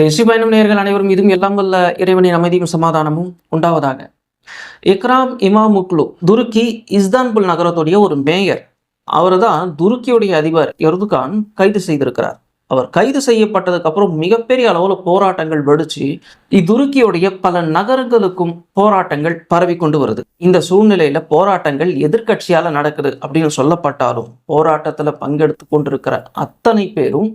தேசி பயணம் நேயர்கள் அனைவரும் இதுவும் எல்லாம் வல்ல இறைவனின் அமைதியும் சமாதானமும் உண்டாவதாக. இக்ராம் இமாமுக்லு துருக்கி இஸ்தான்புல் நகரத்துடைய ஒரு மேயர். அவர் தான் துருக்கியுடைய அதிபர் எருதுகான் கைது செய்திருக்கிறார். அவர் கைது செய்யப்பட்டதுக்கு அப்புறம் மிகப்பெரிய அளவில் போராட்டங்கள் வெடிச்சு துருக்கியுடைய பல நகரங்களுக்கும் போராட்டங்கள் பரவி கொண்டு வருது. இந்த சூழ்நிலையில போராட்டங்கள் எதிர்கட்சியால நடக்குது அப்படின்னு சொல்லப்பட்டாலும் போராட்டத்துல பங்கெடுத்து கொண்டிருக்கிற அத்தனை பேரும்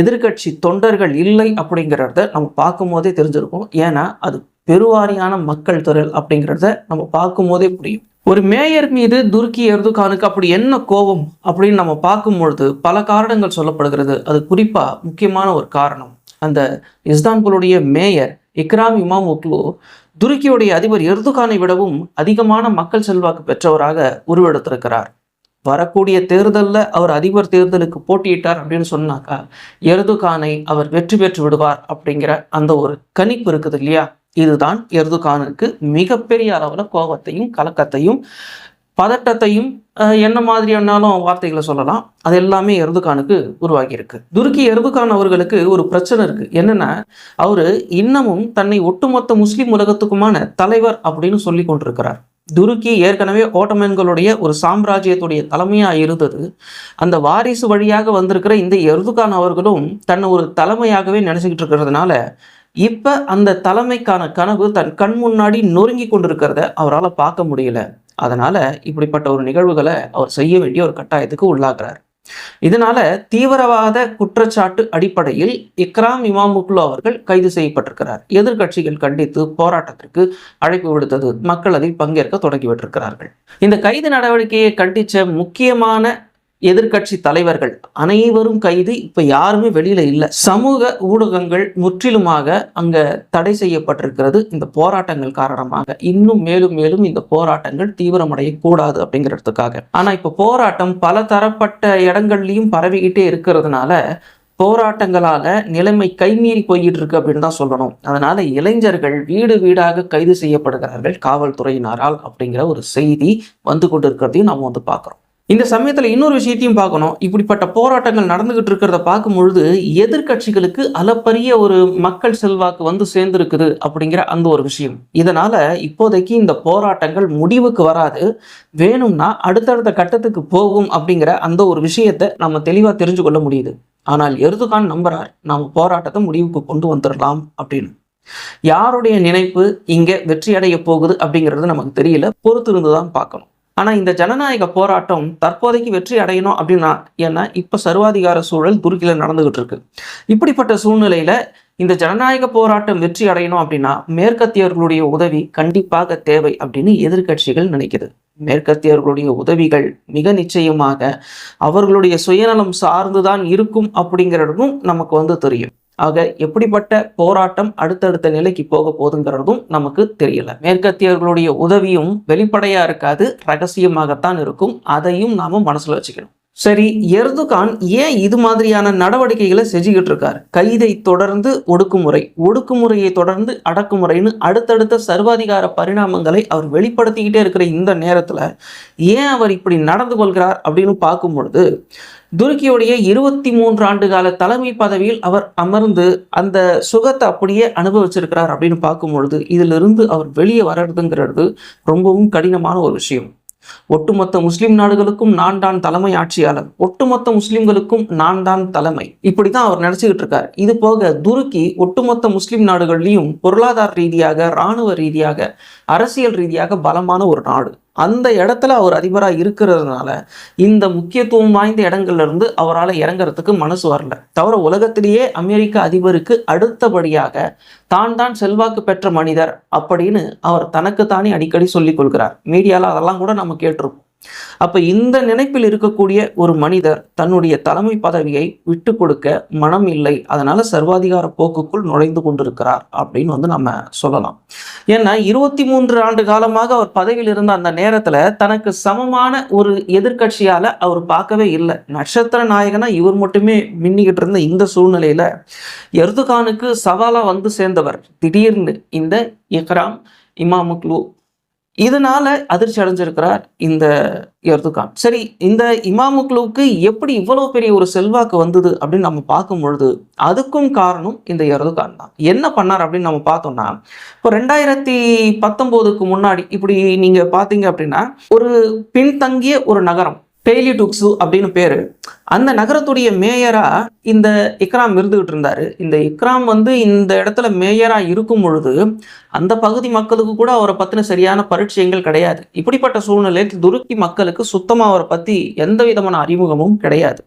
எதிர்க்கட்சி தொண்டர்கள் இல்லை அப்படிங்கிறத நம்ம பார்க்கும் போதே தெரிஞ்சிருக்கும். ஏன்னா அது பெருவாரியான மக்கள் திரள் அப்படிங்கிறத நம்ம பார்க்கும் போதே புரியும். ஒரு மேயர் மீது துருக்கி எர்துகானுக்கு அப்படி என்ன கோபம் அப்படின்னு நம்ம பார்க்கும் பொழுது பல காரணங்கள் சொல்லப்படுகிறது. அது குறிப்பாக முக்கியமான ஒரு காரணம். அந்த இஸ்தான்புலுடைய மேயர் இக்ராம் இமாம் உக்லு துருக்கியுடைய அதிபர் எர்துகானை விடவும் அதிகமான மக்கள் செல்வாக்கு பெற்றவராக உருவெடுத்திருக்கிறார். வரக்கூடிய தேர்தலில் அவர் அதிபர் தேர்தலுக்கு போட்டியிட்டார் அப்படின்னு சொன்னாக்கா எர்துகானை அவர் வெற்றி பெற்று விடுவார் அப்படிங்கிற அந்த ஒரு கணிப்பு இருக்குது இல்லையா? இதுதான் எர்துகானுக்கு மிகப்பெரிய அளவில் கோபத்தையும் கலக்கத்தையும் பதட்டத்தையும் என்ன மாதிரியானாலும் வார்த்தைகளை சொல்லலாம். அது எல்லாமே எருதுகானுக்கு உருவாகியிருக்கு. துருக்கி எருதுகான் அவர்களுக்கு ஒரு பிரச்சனை இருக்கு. என்னன்னா அவரு இன்னமும் தன்னை ஒட்டுமொத்த முஸ்லீம் உலகத்துக்குமான தலைவர் அப்படின்னு சொல்லி கொண்டிருக்கிறார். துருக்கி ஏற்கனவே ஓட்டமென்களுடைய ஒரு சாம்ராஜ்யத்துடைய தலைமையாக இருந்தது. அந்த வாரிசு வழியாக வந்திருக்கிற இந்த எருதுகான் அவர்களும் தன்னை ஒரு தலைமையாகவே நினச்சிக்கிட்டு இருக்கிறதுனால இப்போ அந்த தலைமைக்கான கனவு தன் கண் முன்னாடி நொறுங்கி கொண்டிருக்கிறத அவரால் பார்க்க முடியல. அதனால் இப்படிப்பட்ட ஒரு நிகழ்வுகளை அவர் செய்ய வேண்டிய ஒரு கட்டாயத்துக்கு உள்ளாகிறார் இதனால தீவிரவாத குற்றச்சாட்டு அடிப்படையில் இக்ராம் இமாமுக்லு அவர்கள் கைது செய்யப்பட்டிருக்கிறார். எதிர்கட்சிகள் கண்டித்து போராட்டத்திற்கு அழைப்பு விடுத்தது மக்கள் அதில் பங்கேற்க தொடங்கிவிட்டிருக்கிறார்கள் இந்த கைது நடவடிக்கையை கண்டிச்ச முக்கியமான எதிர்க்கட்சி தலைவர்கள் அனைவரும் கைது. இப்போ யாருமே வெளியில் இல்லை. சமூக ஊடகங்கள் முற்றிலுமாக அங்கே தடை செய்யப்பட்டிருக்கிறது. இந்த போராட்டங்கள் காரணமாக இன்னும் மேலும் மேலும் இந்த போராட்டங்கள் தீவிரமடைய கூடாது அப்படிங்கிறதுக்காக. ஆனால் இப்போ போராட்டம் பல தரப்பட்ட இடங்கள்லையும் பரவிக்கிட்டே இருக்கிறதுனால போராட்டங்களால் நிலைமை கைமீறி போய்கிட்டு இருக்கு அப்படின்னு தான் சொல்லணும். அதனால இளைஞர்கள் வீடு வீடாக கைது செய்யப்படுகிறார்கள். காவல்துறையினரால் அப்படிங்கிற ஒரு செய்தி வந்து கொண்டிருக்கிறதையும் நம்ம வந்து பார்க்குறோம். இந்த சமயத்தில் இன்னொரு விஷயத்தையும் பார்க்கணும். இப்படிப்பட்ட போராட்டங்கள் நடந்துகிட்டு இருக்கிறத பார்க்கும் பொழுது எதிர்க்கட்சிகளுக்கு அளப்பரிய ஒரு மக்கள் செல்வாக்கு வந்து சேர்ந்திருக்குது அப்படிங்கிற அந்த ஒரு விஷயம். இதனால இப்போதைக்கு இந்த போராட்டங்கள் முடிவுக்கு வராது. வேணும்னா அடுத்தடுத்த கட்டத்துக்கு போகும் அப்படிங்கிற அந்த ஒரு விஷயத்தை நம்ம தெளிவாக தெரிஞ்சு கொள்ள முடியுது. ஆனால் எருதுகான் நம்புறார் நாம் போராட்டத்தை முடிவுக்கு கொண்டு வந்துடலாம் அப்படின்னு. யாருடைய நினைப்பு இங்க வெற்றி அடைய போகுது அப்படிங்கிறது நமக்கு தெரியல. பொறுத்திருந்து தான் பார்க்கணும். ஆனால் இந்த ஜனநாயக போராட்டம் தற்போதைக்கு வெற்றி அடையணும் அப்படின்னா ஏன்னா இப்போ சர்வாதிகார சூழல் துருக்கியில் நடந்துகிட்டு இருக்கு. இப்படிப்பட்ட சூழ்நிலையில இந்த ஜனநாயக போராட்டம் வெற்றி அடையணும் அப்படின்னா மேற்கத்தியர்களுடைய உதவி கண்டிப்பாக தேவை அப்படின்னு எதிர்க்கட்சிகள் நினைக்கிது. மேற்கத்தியர்களுடைய உதவிகள் மிக நிச்சயமாக அவர்களுடைய சுயநலம் சார்ந்துதான் இருக்கும் அப்படிங்கிறதும் நமக்கு வந்து தெரியும். ஆக எப்படிப்பட்ட போராட்டம் அடுத்தடுத்த நிலைக்கு போக போகுதுங்கிறதும் நமக்கு தெரியல. மேற்கத்தியர்களுடைய உதவியும் வெளிப்படையா இருக்காது ரகசியமாகத்தான் இருக்கும். அதையும் நாம மனசுல வச்சுக்கணும். சரி எர்துகான் ஏன் இது மாதிரியான நடவடிக்கைகளை செஞ்சுக்கிட்டு இருக்கார்? கைதை தொடர்ந்து ஒடுக்குமுறை ஒடுக்குமுறையை தொடர்ந்து அடக்குமுறைன்னு அடுத்தடுத்த சர்வாதிகார பரிணாமங்களை அவர் வெளிப்படுத்திக்கிட்டே இருக்கிற இந்த நேரத்தில் ஏன் அவர் இப்படி நடந்து கொள்கிறார் அப்படின்னு பார்க்கும் பொழுது துருக்கியுடைய இருபத்தி மூன்று ஆண்டு கால தலைமை பதவியில் அவர் அமர்ந்து அந்த சுகத்தை அப்படியே அனுபவிச்சிருக்கிறார் அப்படின்னு பார்க்கும் பொழுது இதிலிருந்து அவர் வெளியே வர்றதுங்கிறது ரொம்பவும் கடினமான ஒரு விஷயம். ஒட்டுமொத்த முஸ்லிம் நாடுகளுக்கும் நான் தான் தலைமை ஆட்சியாளர். ஒட்டுமொத்த முஸ்லிம்களுக்கும் நான் தான் தலைமை. இப்படிதான் அவர் நினைச்சுக்கிட்டு இருக்கார். இது போக துருக்கி ஒட்டுமொத்த முஸ்லிம் நாடுகள்லையும் பொருளாதார ரீதியாக இராணுவ ரீதியாக அரசியல் ரீதியாக பலமான ஒரு நாடு. அந்த இடத்துல அவர் அதிபராக இருக்கிறதுனால இந்த முக்கியத்துவம் வாய்ந்த இடங்கள்ல இருந்து அவரால் இறங்குறதுக்கு மனசு வரல. தவிர உலகத்திலேயே அமெரிக்க அதிபருக்கு அடுத்தபடியாக தான் தான் செல்வாக்கு பெற்ற மனிதர் அப்படின்னு அவர் தனக்குத்தானே அடிக்கடி சொல்லிக் கொள்கிறார். மீடியாவில் அதெல்லாம் கூட நம்ம கேட்டிருப்போம். அப்ப இந்த நினைப்பில் இருக்கக்கூடிய ஒரு மனிதர் தன்னுடைய தலைமை பதவியை விட்டு கொடுக்க மனம் இல்லை. அதனால சர்வாதிகார போக்குக்குள் நுழைந்து கொண்டிருக்கிறார் அப்படின்னு வந்து நம்ம சொல்லலாம். ஏன்னா இருபத்தி மூன்று ஆண்டு காலமாக அவர் பதவியில் இருந்த அந்த நேரத்துல தனக்கு சமமான ஒரு எதிர்க்கட்சியால அவர் பார்க்கவே இல்லை. நட்சத்திர நாயகனா இவர் மட்டுமே மின்னிக்கிட்டு இருந்த இந்த சூழ்நிலையில எர்துகானுக்கு சவாலா வந்து சேர்ந்தவர் திடீர்னு இந்த இக்ராம் இமாமுக்லு இதனால அதிர்ச்சி அடைஞ்சிருக்கிறார் இந்த எர்துகான். சரி இந்த இமாமுக்லுவுக்கு எப்படி இவ்வளவு பெரிய ஒரு செல்வாக்கு வந்தது அப்படின்னு நம்ம பார்க்கும் பொழுது அதுக்கும் காரணம் இந்த எர்துகான் தான். என்ன பண்ணார் அப்படின்னு நம்ம பார்த்தோம்னா இப்போ ரெண்டாயிரத்தி பத்தொம்போதுக்கு முன்னாடி இப்படி நீங்க பார்த்தீங்க அப்படின்னா ஒரு பின்தங்கிய ஒரு நகரம் பேலிடுக்ஸு அப்படின்னு பேர். அந்த நகரத்துடைய மேயராக இந்த இக்ராம் இருந்துகிட்டு இருந்தார். இந்த இக்ராம் வந்து இந்த இடத்துல மேயராக இருக்கும் பொழுது அந்த பகுதி மக்களுக்கு கூட அவரை பற்றின சரியான பரிச்சயங்கள் கிடையாது. இப்படிப்பட்ட சூழ்நிலையில் துருக்கி மக்களுக்கு சுத்தமாக அவரை பற்றி எந்த விதமான அறிமுகமும் கிடையாது.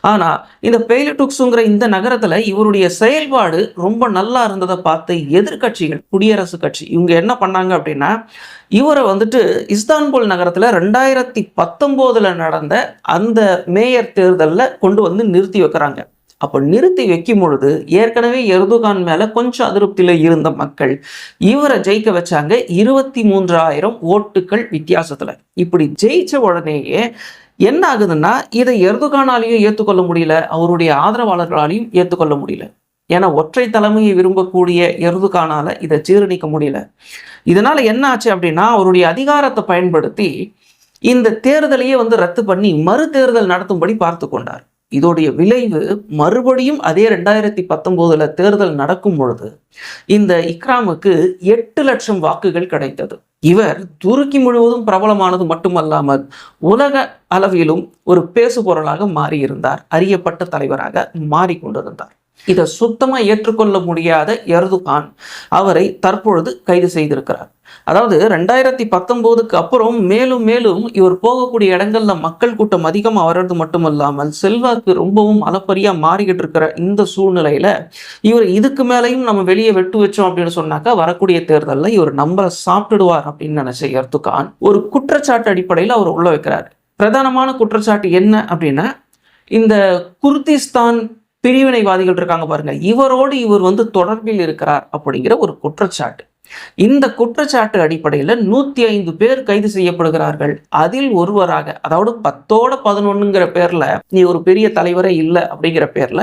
ஆனா இந்த பெய்லட்டுக்ஸுங்கிற இந்த நகரத்துல இவருடைய செயல்பாடு ரொம்ப நல்லா இருந்ததை பார்த்து எதிர்கட்சிகள் குடியரசு கட்சி இவங்க என்ன பண்ணாங்க அப்படின்னா இவரை வந்துட்டு இஸ்தான்புல் நகரத்துல ரெண்டாயிரத்தி பத்தொன்பதுல நடந்த அந்த மேயர் தேர்தலில் கொண்டு வந்து நிறுத்தி வைக்கிறாங்க. அப்போ நிறுத்தி வைக்கும் பொழுது ஏற்கனவே எர்துகான் மேல கொஞ்சம் அதிருப்தியில இருந்த மக்கள் இவரை ஜெயிக்க வச்சாங்க இருபத்தி மூன்றாயிரம் ஓட்டுகள் வித்தியாசத்துல. இப்படி ஜெயிச்ச உடனேயே என்ன ஆகுதுன்னா இதை எர்துகானாலையும் ஏற்றுக்கொள்ள முடியல அவருடைய ஆதரவாளர்களாலையும் ஏற்றுக்கொள்ள முடியல. ஏன்னா ஒற்றை தலைமையை விரும்பக்கூடிய எருதுகானால இதை ஜீரணிக்க முடியல. இதனால என்ன ஆச்சு அப்படின்னா அவருடைய அதிகாரத்தை பயன்படுத்தி இந்த தேர்தலையே வந்து ரத்து பண்ணி மறு தேர்தல் நடத்தும்படி பார்த்து கொண்டார். இதோடைய விளைவு மறுபடியும் அதே ரெண்டாயிரத்தி பத்தொன்பதுல தேர்தல் நடக்கும் பொழுது இந்த இக்ராமுக்கு எட்டு லட்சம் வாக்குகள் கிடைத்தது. இவர் துருக்கி முழுவதும் பிரபலமானது மட்டுமல்லாமல் உலக அளவிலும் ஒரு பேசு பொருளாக மாறியிருந்தார். அறியப்பட்ட தலைவராக மாறிக்கொண்டிருந்தார். இதை சுத்தமாக ஏற்றுக்கொள்ள முடியாத எர்துகான் அவரை தற்பொழுது கைது செய்திருக்கிறார். அதாவது ரெண்டாயிரத்தி பத்தொன்பதுக்கு அப்புறம் மேலும் மேலும் இவர் போகக்கூடிய இடங்கள்ல மக்கள் கூட்டம் அதிகம் வர்றது மட்டுமல்லாமல் செல்வாக்கு ரொம்பவும் அளப்பரியா மாறிக்கிட்டு இருக்கிற இந்த சூழ்நிலையில இவர் இதுக்கு மேலையும் நம்ம வெளியே வெட்டு வச்சோம் அப்படின்னு சொன்னாக்கா வரக்கூடிய தேர்தலில் இவர் நம்பரை சாப்பிட்டுடுவார் அப்படின்னு நினைச்ச எர்துகான் ஒரு குற்றச்சாட்டு அடிப்படையில் அவர் உள்ள வைக்கிறார். பிரதானமான குற்றச்சாட்டு என்ன அப்படின்னா இந்த குர்திஸ்தான் பிரிவினைவாதிகள் இருக்காங்க பாருங்க. இவரோடு இவர் வந்து தொடர்பில் இருக்கிறார் அப்படிங்கிற ஒரு குற்றச்சாட்டு. இந்த குற்றச்சாட்டு அடிப்படையில் நூத்தி ஐந்து பேர் கைது செய்யப்படுகிறார்கள். அதில் ஒருவராக அதாவது பத்தோட பதினொன்னுங்கிற பேர்ல நீ ஒரு பெரிய தலைவரே இல்லை அப்படிங்கிற பேர்ல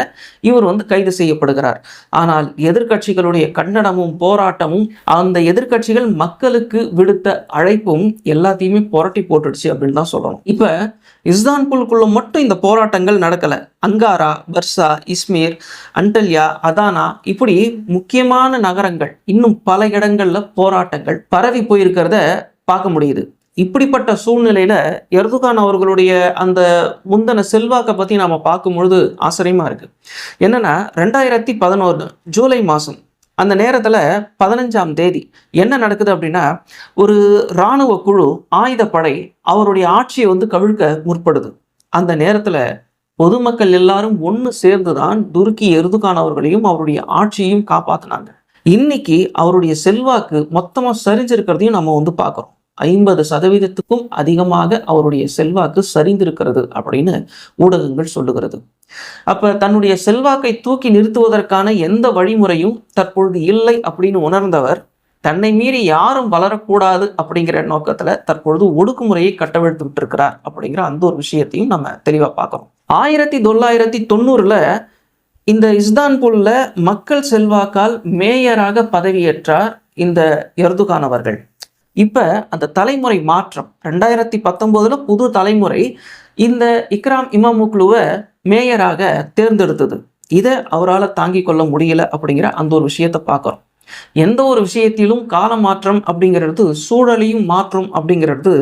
இவர் வந்து கைது செய்யப்படுகிறார். ஆனால் எதிர்க்கட்சிகளுடைய கண்டனமும் போராட்டமும் அந்த எதிர்கட்சிகள் மக்களுக்கு விடுத்த அழைப்பும் எல்லாத்தையுமே புரட்டி போட்டுடுச்சு அப்படின்னு தான் சொல்லணும். இப்ப இஸ்தான்புல்குள்ள மட்டும் இந்த போராட்டங்கள் நடக்கல. அங்காரா பர்சா இஸ்மீர் அண்டல்யா அதானா இப்படி முக்கியமான நகரங்கள் இன்னும் பல இடங்கள்ல போராட்டங்கள் பரவி போயிருக்கிறத பார்க்க முடியுது. இப்படிப்பட்ட சூழ்நிலையில எர்துகான் அவர்களுடைய அந்த முந்தன செல்வாக்கை பத்தி நாம பார்க்கும் பொழுது இருக்குது இருக்கு. என்னன்னா ரெண்டாயிரத்தி பதினோரு ஜூலை மாசம் அந்த நேரத்தில் பதினஞ்சாம் தேதி என்ன நடக்குது அப்படின்னா ஒரு இராணுவ குழு ஆயுதப்படை அவருடைய ஆட்சியை வந்து கவிழ்க்க முற்படுது. அந்த நேரத்தில் பொதுமக்கள் எல்லாரும் ஒன்று சேர்ந்து தான் துருக்கி எருதுகான் அவர்களையும் அவருடைய ஆட்சியையும் காப்பாற்றினாங்க இன்னைக்கு அவருடைய செல்வாக்கு மொத்தமாக சரிஞ்சிருக்கிறதையும் நம்ம வந்து பார்க்குறோம் ஐம்பது சதவீதத்துக்கும் அதிகமாக அவருடைய செல்வாக்கு சரிந்திருக்கிறது அப்படின்னு ஊடகங்கள் சொல்லுகிறது. அப்ப தன்னுடைய செல்வாக்கை தூக்கி நிறுத்துவதற்கான எந்த வழிமுறையும் தற்பொழுது இல்லை அப்படின்னு உணர்ந்தவர் தன்னை மீறி யாரும் வளரக்கூடாது அப்படிங்கிற நோக்கத்துல தற்பொழுது ஒடுக்குமுறையை கட்டவிழ்த்து விட்டுருக்கிறார் அப்படிங்கிற அந்த ஒரு விஷயத்தையும் நம்ம தெளிவா பார்க்கிறோம். ஆயிரத்தி தொள்ளாயிரத்தி தொண்ணூறுல இந்த இஸ்தான்புல்ல மக்கள் செல்வாக்கால் மேயராக பதவியேற்றார் இந்த எர்துகான் அவர்கள். இப்போ அந்த தலைமுறை மாற்றம். ரெண்டாயிரத்தி பத்தொம்போதில் புது தலைமுறை இந்த இக்ராம் இமாமுக்லுவை மேயராக தேர்ந்தெடுத்தது. இதை அவரால் தாங்கிக் கொள்ள முடியல அப்படிங்கிற அந்த ஒரு விஷயத்தை பார்க்குறோம். எந்த ஒரு விஷயத்திலும் கால மாற்றம் அப்படிங்கிறது சூழலையும் மாற்றும் அப்படிங்கிறது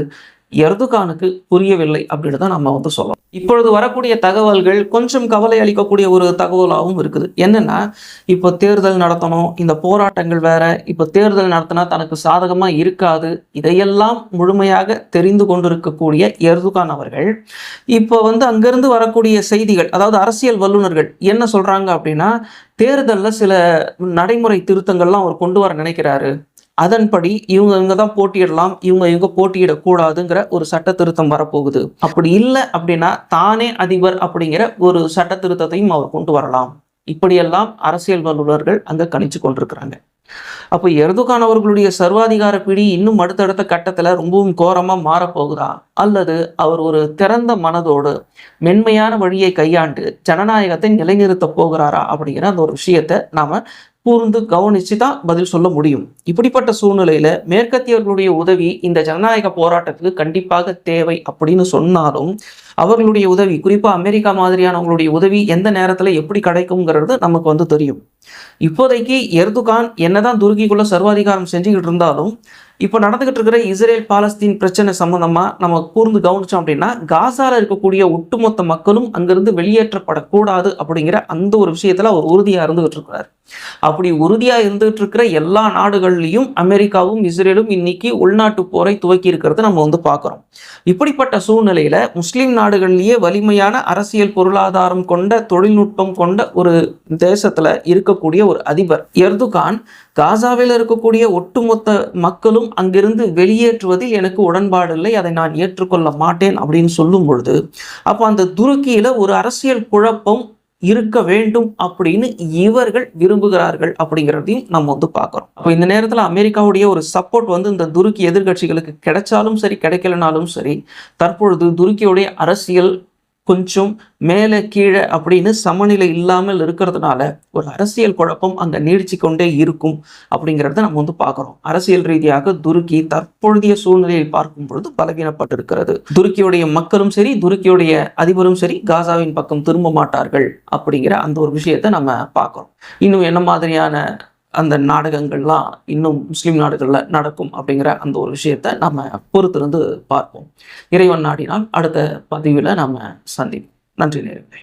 எர்துகானுக்கு புரியவில்லை அப்படின்னு தான் நம்ம வந்து சொல்லலாம் இப்பொழுது வரக்கூடிய தகவல்கள் கொஞ்சம் கவலை அளிக்கக்கூடிய ஒரு தகவலாகவும் இருக்குது. என்னன்னா இப்போ தேர்தல் நடத்தணும் இந்த போராட்டங்கள் வேற இப்போ தேர்தல் நடத்தினா தனக்கு சாதகமாக இருக்காது. இதையெல்லாம் முழுமையாக தெரிந்து கொண்டிருக்கக்கூடிய எர்துகான் அவர்கள் இப்போ வந்து அங்கிருந்து வரக்கூடிய செய்திகள் அதாவது அரசியல் வல்லுநர்கள் என்ன சொல்றாங்க அப்படின்னா தேர்தலில் சில நடைமுறை திருத்தங்கள்லாம் அவர் கொண்டு வர நினைக்கிறாரு. அதன்படி இவங்க இவங்க தான் போட்டியிடலாம் இவங்க இவங்க போட்டியிடக்கூடாதுங்கிற ஒரு சட்ட திருத்தம் வரப்போகுது. அப்படி இல்லை அப்படின்னா தானே அதிபர் அப்படிங்கிற ஒரு சட்ட திருத்தத்தையும் அவர் கொண்டு வரலாம். இப்படியெல்லாம் அரசியல் வல்லுநர்கள் அங்க கணிச்சு கொண்டிருக்கிறாங்க. அப்போ எர்துகான் அவர்களுடைய சர்வாதிகார பிடி இன்னும் அடுத்தடுத்த கட்டத்துல ரொம்பவும் கோரமா மாறப்போகுதா? அல்லது அவர் ஒரு திறந்த மனதோடு மென்மையான வழியை கையாண்டு ஜனநாயகத்தை நிலைநிறுத்த போகிறாரா அப்படிங்கிற அந்த ஒரு விஷயத்தை நாம கூர்ந்து கவனிச்சு தான் பதில் சொல்ல முடியும். இப்படிப்பட்ட சூழ்நிலையில மேற்கத்தியர்களுடைய உதவி இந்த ஜனநாயக போராட்டத்துக்கு கண்டிப்பாக தேவை அப்படின்னு சொன்னாலும் அவர்களுடைய உதவி குறிப்பா அமெரிக்கா மாதிரியானவங்களுடைய உதவி எந்த நேரத்துல எப்படி கிடைக்குங்கிறது நமக்கு வந்து தெரியும். இப்போதைக்கு எர்துகான் என்னதான் துருக்கிக்குள்ள சர்வாதிகாரம் செஞ்சுக்கிட்டு இருந்தாலும் இப்போ நடந்துகிட்டு இருக்கிற இஸ்ரேல் பாலஸ்தீன் பிரச்சனை சம்பந்தமா நம்ம கூர்ந்து கவனிச்சோம் அப்படின்னா காசால இருக்கக்கூடிய ஒட்டுமொத்த மக்களும் அங்கிருந்து வெளியேற்றப்படக்கூடாது அப்படிங்கிற அந்த ஒரு விஷயத்துல அவர் உறுதியா இருந்துகிட்டு இருக்கிறார் அப்படி உறுதியா இருந்துகிட்டு இருக்கிற எல்லா நாடுகள்லையும் அமெரிக்காவும் இஸ்ரேலும் இன்னைக்கு உள்நாட்டு போரை துவக்கி இருக்கிறத நம்ம வந்து பார்க்கிறோம். இப்படிப்பட்ட சூழ்நிலையில முஸ்லீம் நாடுகள்லயே வலிமையான அரசியல் பொருளாதாரம் கொண்ட தொழில்நுட்பம் கொண்ட ஒரு தேசத்துல இருக்கக்கூடிய ஒரு அதிபர் எர்துகான் காசாவில் இருக்கக்கூடிய ஒட்டுமொத்த மக்களும் அங்கிருந்து வெளியேற்றுவதில் எனக்கு உடன்பாடு இல்லை அதை நான் ஏற்றுக்கொள்ள மாட்டேன் அப்படின்னு சொல்லும் பொழுது அப்போ அந்த துருக்கியில் ஒரு அரசியல் குழப்பம் இருக்க வேண்டும் அப்படின்னு இவர்கள் விரும்புகிறார்கள் அப்படிங்கிறதையும் நம்ம வந்து பார்க்குறோம். அப்போ இந்த நேரத்தில் அமெரிக்காவுடைய ஒரு சப்போர்ட் வந்து இந்த துருக்கி எதிர்கட்சிகளுக்கு கிடைச்சாலும் சரி கிடைக்கலனாலும் சரி தற்பொழுது துருக்கியுடைய அரசியல் கொஞ்சம் மேலே கீழே அப்படின்னு சமநிலை இல்லாமல் இருக்கிறதுனால ஒரு அரசியல் குழப்பம் அங்கே நீடிச்சு கொண்டே இருக்கும் அப்படிங்கிறத நம்ம வந்து பார்க்குறோம். அரசியல் ரீதியாக துருக்கி தற்பொழுதைய சூழ்நிலையை பார்க்கும் பொழுது பலவீனப்பட்டிருக்கிறது. துருக்கியுடைய மக்களும் சரி துருக்கியுடைய அதிபரும் சரி காசாவின் பக்கம் திரும்ப மாட்டார்கள் அப்படிங்கிற அந்த ஒரு விஷயத்தை நம்ம பார்க்குறோம். இன்னும் என்ன மாதிரியான அந்த நாடகங்கள்லாம் இன்னும் முஸ்லீம் நாடுகளில் நடக்கும் அப்படிங்கிற அந்த ஒரு விஷயத்தை நம்ம பொறுத்திருந்து பார்ப்போம். இறைவன் நாடினால் அடுத்த பதிவில் நம்ம சந்திப்போம். நன்றி நேரங்களே